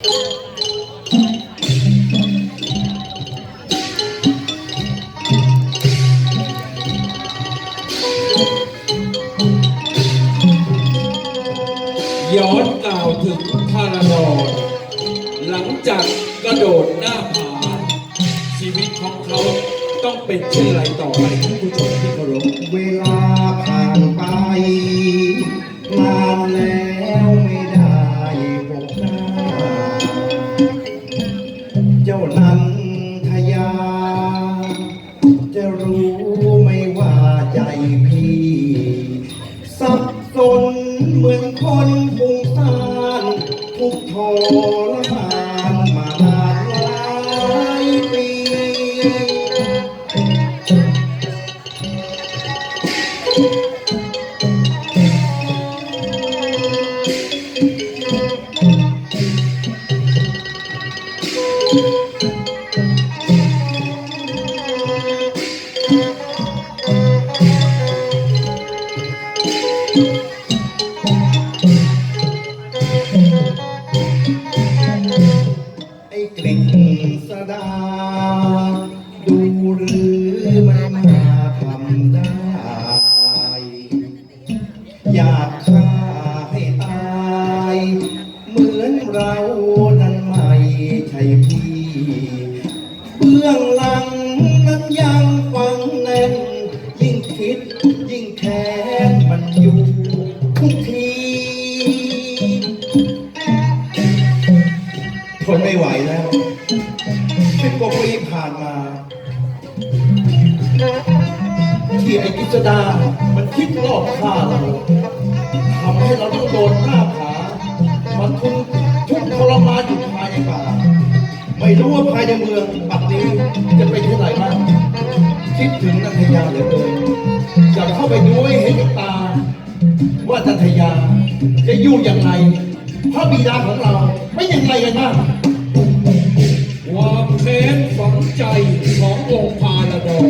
ย้อนกล่าวถึงพาราดอนหลังจากกระโดดหน้าผาชีวิตของเขาต้องเป็นเช่นไรต่อไปท่านผู้ชมที่เคารพ เวลาผ่านไปนานแล้ว นันทยา จะรู้ไหม่ว่าใจพี่ สับสนเหมือนคนฟุ้งซ่านทุกทรมานมานานหลายปี ไอ้กลิ่นสดา ดูหรือไม่มาทำได้ อยากฆ่าให้ตาย เหมือนเรานั้นไม่ใช่พี่ เบื้องหลังนั้นยังฟังแน่น แล้วสิบกว่าปีผ่านมาที่ไอ้กิจดา มันคิดรอบฆ่าเราทำให้เราต้องโดนหน้าผามันทุกทุกทรมานอยู่ภายในป่าไม่รู้ว่าภายในเมืองปัดนี้จะเป็นเท่าไหร่บ้างคิดถึงนันทยาเหลือเกินอยากเข้าไปดูให้เห็นกับตา ว่านันทยาจะอยู่อย่างไรพระบิดาของเราไม่อย่างไรกันบ้าง ความแค้นฝังใจขององค์พาราดอน